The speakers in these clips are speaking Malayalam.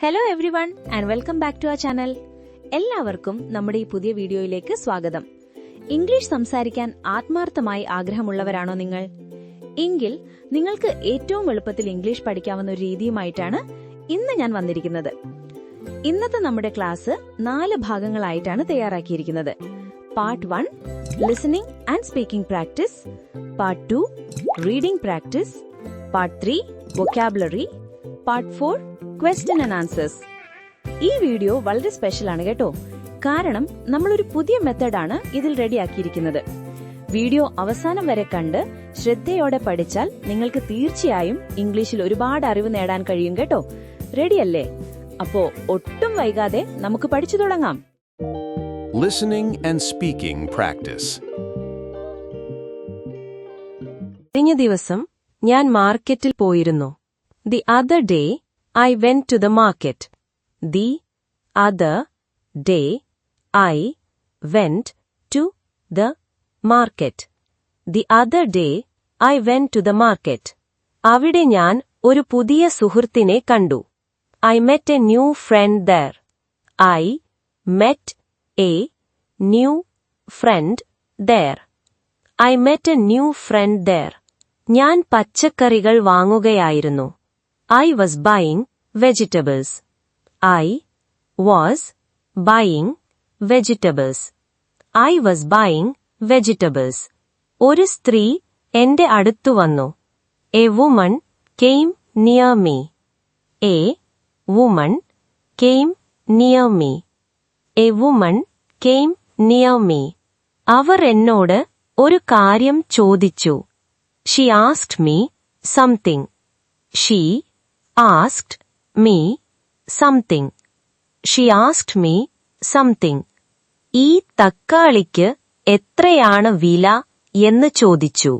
Hello everyone and welcome back to our channel എല്ലാവർക്കും നമ്മുടെ ഈ പുതിയ വീഡിയോയിലേക്ക് സ്വാഗതം. ഇംഗ്ലീഷ് സംസാരിക്കാൻ ആത്മാർത്ഥമായി ആഗ്രഹമുള്ളവരാണോ നിങ്ങൾ? എങ്കിൽ നിങ്ങൾക്ക് ഏറ്റവും എളുപ്പത്തിൽ ഇംഗ്ലീഷ് പഠിക്കാവുന്ന ഒരു രീതിയുമായിട്ടാണ് ഇന്ന് ഞാൻ വന്നിരിക്കുന്നത്. ഇന്നത്തെ നമ്മുടെ ക്ലാസ് നാല് ഭാഗങ്ങളായിട്ടാണ് തയ്യാറാക്കിയിരിക്കുന്നത്. Part one listening and speaking practice part two reading practice part three vocabulary part four question and answers ഈ വീഡിയോ വളരെ സ്പെഷ്യൽ ആണ് കേട്ടോ. കാരണം നമ്മൾ ഒരു പുതിയ മെത്തേഡ് ആണ് ഇതിൽ റെഡിയാക്കിയിരിക്കുന്നത് വീഡിയോ അവസാനം വരെ കണ്ട് ശ്രദ്ധയോടെ പഠിച്ചാൽ നിങ്ങൾക്ക് തീർച്ചയായും ഇംഗ്ലീഷിൽ ഒരുപാട് അറിവ് നേടാൻ കഴിയും കേട്ടോ. റെഡിയല്ലേ അപ്പോ ഒട്ടും വൈകാതെ നമുക്ക് പഠിച്ചു തുടങ്ങാം. ലിസണിംഗ് ആൻഡ് സ്പീക്കിംഗ് പ്രാക്ടീസ് കഴിഞ്ഞ ദിവസം ഞാൻ മാർക്കറ്റിൽ പോയിരുന്നു. The other day I went to the market the other day I went to the market the other day I went to the market അവിടെ ഞാൻ ഒരു പുതിയ സുഹൃത്തിനെ കണ്ടു. I met a new friend there I met a new friend there I met a new friend there ഞാൻ പച്ചക്കറികൾ വാങ്ങുകയായിരുന്നു. I was buying vegetables. I was buying vegetables. I was buying vegetables. ഒരു സ്ത്രീ എന്റെ അടുത്തു വന്നു a woman came near me a woman came near me a woman came near me അവർ എന്നോട് ഒരു കാര്യം ചോദിച്ചു she asked me something she asked me something she asked me something ഈ തക്കാളിക്ക് എത്രയാണ് വില എന്ന് ചോദിച്ചു.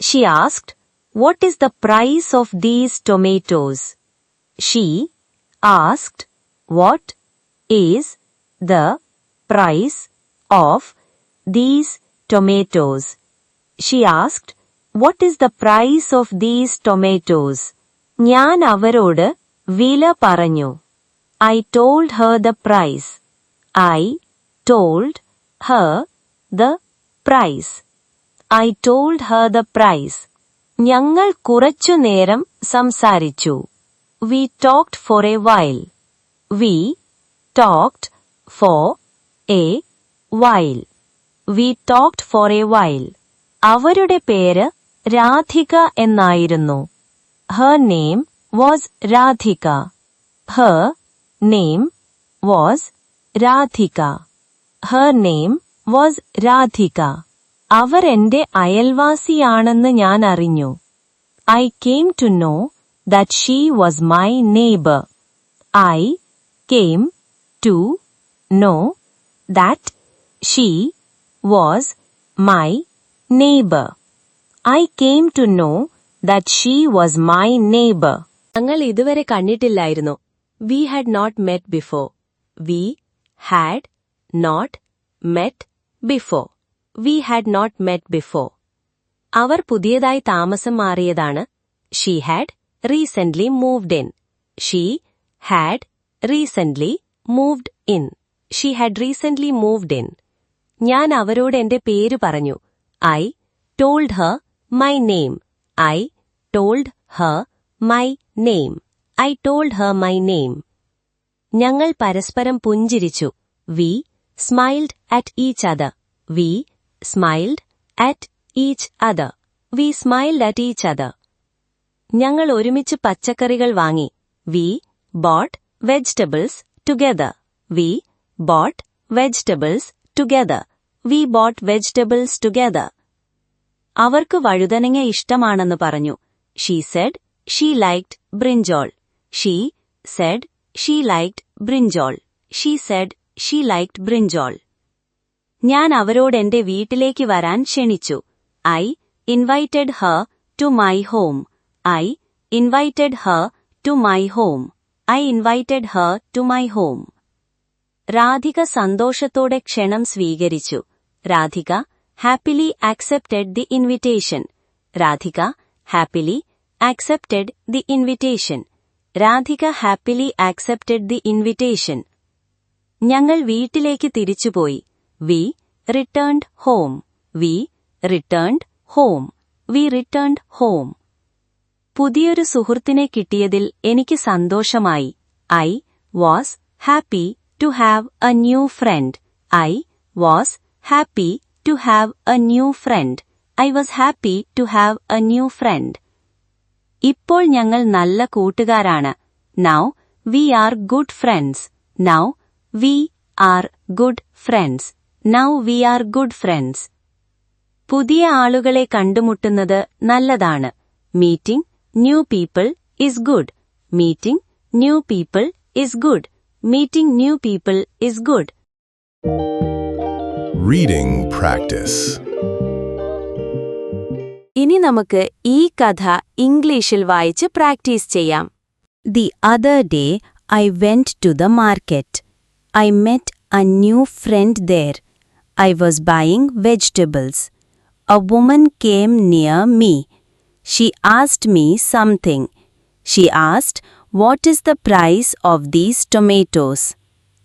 She asked what is the price of these tomatoes she asked what is the price of these tomatoes she asked what is the price of these tomatoes ഞാൻ അവരോട് വില പറഞ്ഞു. I told her the price I told her the price I told her the price ഞങ്ങൾ കുറച്ചു നേരം സംസാരിച്ചു. We talked for a while we talked for a while we talked for a while അവരുടെ പേര് രാധിക എന്നായിരുന്നു. Her name was Radhika her name was Radhika her name was Radhika അവർ എന്റെ അയൽവാസിയാണെന്ന് ഞാൻ അറിഞ്ഞു. I came to know that she was my neighbour I came to know that she was my neighbour I came to know that she was my neighbour ഞങ്ങൾ ഇതുവരെ കണ്ടിട്ടില്ലായിരുന്നു. We had not met before we had not met before we had not met before അവർ പുതിയതായി താമസം മാറിയതാണ്. She had recently moved in she had recently moved in she had recently moved in ഞാൻ അവരോട് എന്റെ പേര് പറഞ്ഞു. I told her my name I told her my name. I told her my name. ഞങ്ങൾ പരസ്പരം പുഞ്ചിരിച്ചു. We smiled at each other we smiled at each other we smiled at each other ഞങ്ങൾ ഒരുമിച്ച് പച്ചക്കറികൾ വാങ്ങി. We bought vegetables together we bought vegetables together we bought vegetables together അവർക്ക് വഴുതനങ്ങ ഇഷ്ടമാണെന്ന് പറഞ്ഞു. She said she liked brinjal she said she liked brinjal she said she liked brinjal ഞാൻ അവരോട് എന്റെ വീട്ടിലേക്ക് വരാൻ ക്ഷണിച്ചു. I invited her to my home I invited her to my home I invited her to my home Radhika സന്തോഷത്തോടെ ക്ഷണം സ്വീകരിച്ചു. Radhika happily accepted the invitation. Radhika happily accepted the invitation. Radhika happily accepted the invitation. ഞങ്ങൾ വീട്ടിലേക്ക് തിരിച്ചുപോയി. We returned home. We returned home. We returned home. പുതിയൊരു സുഹൃത്തിനെ കിട്ടിയതിൽ എനിക്ക് സന്തോഷമായി. I was happy to have a new friend. I was happy to have a new friend I was happy to have a new friend ഇപ്പോൾ ഞങ്ങൾ നല്ല കൂട്ടുകാരാണ്. Now we are good friends now we are good friends now we are good friends പുതിയ ആളുകളെ കണ്ടുമുട്ടുന്നത് നല്ലതാണ്. Meeting new people is good meeting new people is good meeting new people is good Reading practice. ഇനി നമുക്ക് ഈ കഥ ഇംഗ്ലീഷിൽ വായിച്ച് പ്രാക്ടീസ് ചെയ്യാം. The other day I went to the market I met a new friend there I was buying vegetables a woman came near me she asked me something she asked what is the price of these tomatoes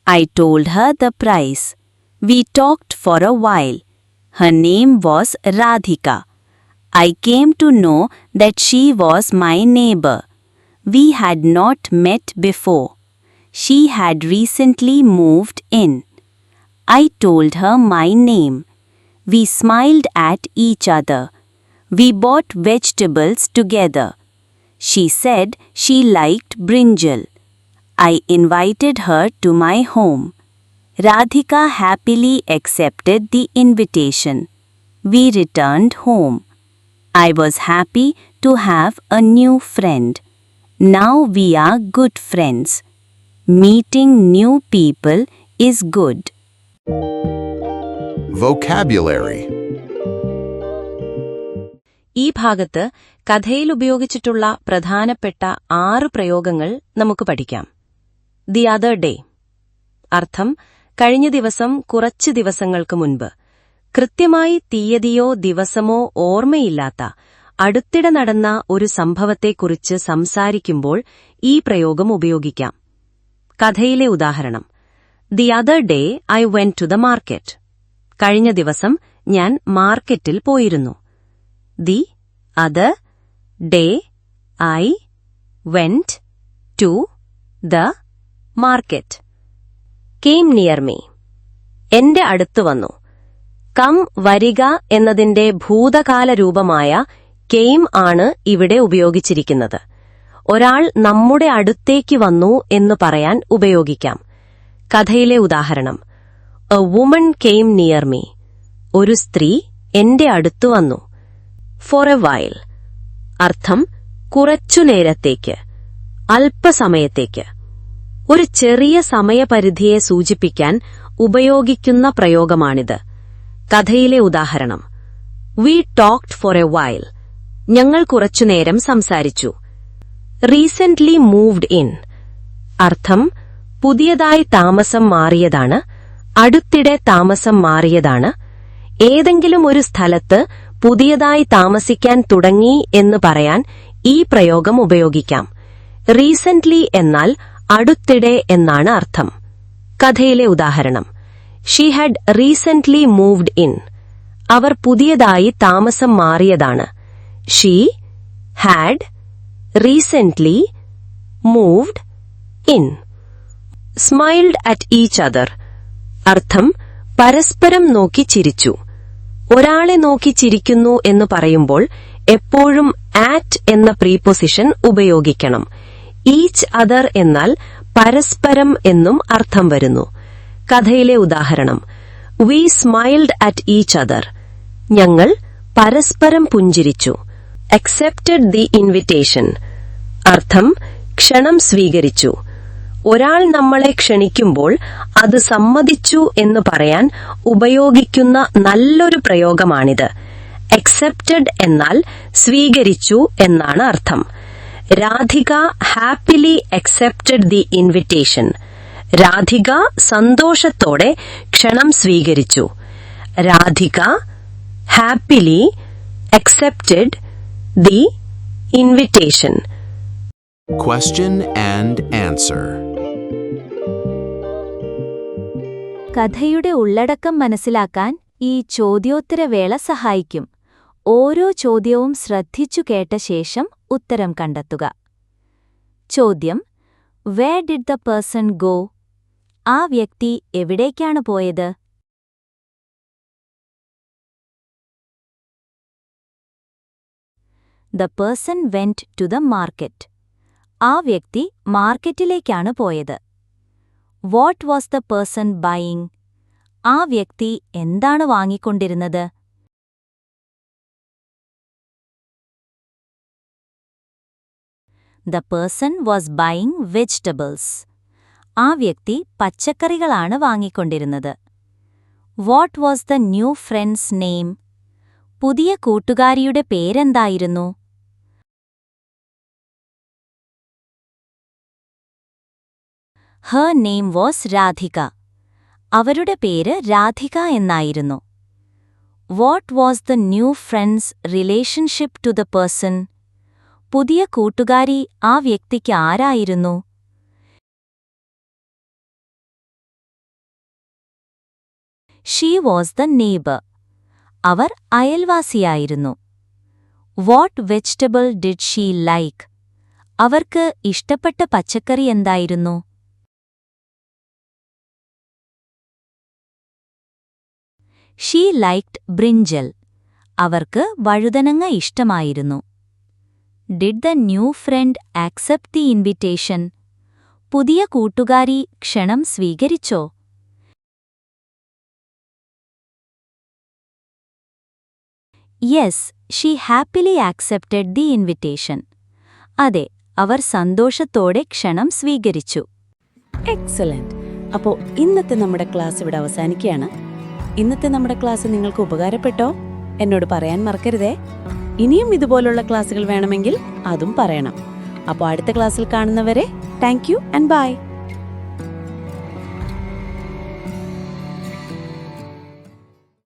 I told her the price. We talked for a while. Her name was Radhika. I came to know that she was my neighbor. We had not met before. She had recently moved in. I told her my name. We smiled at each other. We bought vegetables together. She said she liked brinjal. I invited her to my home. Radhika happily accepted the invitation. We returned home. I was happy to have a new friend. Now we are good friends. Meeting new people is good. Vocabulary. ഈ ഭാഗത്ത് കഥയിൽ ഉപയോഗിച്ചിട്ടുള്ള പ്രധാനപ്പെട്ട ആറ് പ്രയോഗങ്ങൾ നമുക്ക് പഠിക്കാം ദി അതർ ഡേ അർത്ഥം കഴിഞ്ഞ ദിവസം കുറച്ച് ദിവസങ്ങൾക്ക് മുൻപ്. കൃത്യമായി തീയതിയോ ദിവസമോ ഓർമ്മയില്ലാത്ത അടുത്തിടെ നടന്ന ഒരു സംഭവത്തെക്കുറിച്ച് സംസാരിക്കുമ്പോൾ ഈ പ്രയോഗം ഉപയോഗിക്കാം. കഥയിലെ ഉദാഹരണം. The other day I went to the market കഴിഞ്ഞ ദിവസം ഞാൻ മാർക്കറ്റിൽ പോയിരുന്നു. The other day I went to the market came near me എന്റെ അടുത്ത് വന്നു. കം വരിക എന്നതിന്റെ ഭൂതകാല രൂപമായ കെയിം ആണ് ഇവിടെ ഉപയോഗിച്ചിരിക്കുന്നത്. ഒരാൾ നമ്മുടെ അടുത്തേക്ക് വന്നു എന്ന് പറയാൻ ഉപയോഗിക്കാം. കഥയിലെ ഉദാഹരണം. A woman came near me ഒരു സ്ത്രീ എന്റെ അടുത്തു വന്നു. ഫോർ എ വൈൽ അർത്ഥം കുറച്ചു നേരത്തേക്ക്. അല്പസമയത്തേക്ക്. ഒരു ചെറിയ സമയപരിധിയെ സൂചിപ്പിക്കാൻ ഉപയോഗിക്കുന്ന പ്രയോഗമാണിത്. കഥയിലെ ഉദാഹരണം. We talked for a while ഞങ്ങൾ കുറച്ചുനേരം സംസാരിച്ചു. റീസെന്റ്ലി മൂവ്ഡ് ഇൻ അർത്ഥം പുതിയതായി താമസം മാറിയതാണ് അടുത്തിടെ താമസം മാറിയതാണ് ഏതെങ്കിലും ഒരു സ്ഥലത്ത് പുതിയതായി താമസിക്കാൻ തുടങ്ങി എന്ന് പറയാൻ ഈ പ്രയോഗം ഉപയോഗിക്കാം. റീസെന്റ്ലി എന്നാൽ അടുത്തിടെ എന്നാണ് അർത്ഥം. കഥയിലെ ഉദാഹരണം. She had recently moved in അവർ പുതിയതായി താമസം മാറിയതാണ്. She had recently moved in smiled at each other അർത്ഥം പരസ്പരം നോക്കി ചിരിച്ചു. ഒരാളെ നോക്കി ചിരിക്കുന്നു എന്ന് പറയുമ്പോൾ എപ്പോഴും ആറ്റ് എന്ന പ്രീപൊസിഷൻ ഉപയോഗിക്കണം. ഈച്ച് അതർ എന്നാൽ പരസ്പരം എന്നും അർത്ഥം വരുന്നു. കഥയിലെ ഉദാഹരണം. We smiled at each other ഞങ്ങൾ പരസ്പരം പുഞ്ചിരിച്ചു. അക്സെപ്റ്റഡ് ദി ഇൻവിറ്റേഷൻ അർത്ഥം ക്ഷണം സ്വീകരിച്ചു. ഒരാൾ നമ്മളെ ക്ഷണിക്കുമ്പോൾ അത് സമ്മതിച്ചു എന്ന് പറയാൻ ഉപയോഗിക്കുന്ന നല്ലൊരു പ്രയോഗമാണിത്. അക്സെപ്റ്റഡ് എന്നാൽ സ്വീകരിച്ചു എന്നാണ് അർത്ഥം. Radhika happily accepted the invitation. Radhika സന്തോഷത്തോടെ ക്ഷണം സ്വീകരിച്ചു. Radhika happily accepted the invitation. Question and answer കഥയുടെ ഉള്ളടക്കം മനസ്സിലാക്കാൻ ഈ ചോദ്യോത്തരവേള സഹായിക്കും. ഓരോ ചോദ്യവും ശ്രദ്ധിച്ചു കേട്ട ശേഷം ഉത്തരം കണ്ടെത്തുക. ചോദ്യം where did the person go ആ വ്യക്തി എവിടേക്കാണ് പോയത്? The person went to the market ആ വ്യക്തി മാർക്കറ്റിലേക്കാണ് പോയത്. What was the person buying ആ വ്യക്തി എന്താണ് വാങ്ങിക്കൊണ്ടിരുന്നത്? The person was buying vegetables. ആ വ്യക്തി പച്ചക്കറികളാണ് വാങ്ങിക്കൊണ്ടിരുന്നത്. What was the new friend's name? പുതിയ കൂട്ടുകാരിയുടെ പേരെന്തായിരുന്നു? ഹർ നെയിം വാസ് രാധിക അവരുടെ പേര് രാധിക എന്നായിരുന്നു. What was the new friend's relationship to the person പുതിയ കൂട്ടുകാരി ആ വ്യക്തിക്ക് ആരായിരുന്നു? ഷീ വാസ് ദ നെയ്ബർ അവർ അയൽവാസിയായിരുന്നു. What vegetable did she like അവർക്ക് ഇഷ്ടപ്പെട്ട പച്ചക്കറി എന്തായിരുന്നു? ഷീ ലൈക്ഡ് ബ്രിഞ്ചൽ അവർക്ക് വഴുതനങ്ങ ഇഷ്ടമായിരുന്നു. Did the new friend accept the invitation പുതിയ കൂട്ടുകാരി ക്ഷണം സ്വീകരിച്ചോ? Yes she happily accepted the invitation അതെ അവർ സന്തോഷത്തോടെ ക്ഷണം സ്വീകരിച്ചു. എക്സലന്റ് അപ്പോൾ ഇന്നത്തെ നമ്മുടെ ക്ലാസ് ഇവിടെ അവസാനിക്കുകയാണ്. ഇന്നത്തെ നമ്മുടെ ക്ലാസ് നിങ്ങൾക്ക് ഉപകാരപ്പെട്ടോ? എന്നോട് പറയാൻ മറക്കരുതേ. ഇനിയും ഇതുപോലുള്ള ക്ലാസ്സുകൾ വേണമെങ്കിൽ അതും പറയണം. അപ്പോൾ അടുത്ത ക്ലാസ്സിൽ കാണുന്നവരെ താങ്ക് യു ആൻഡ് ബൈ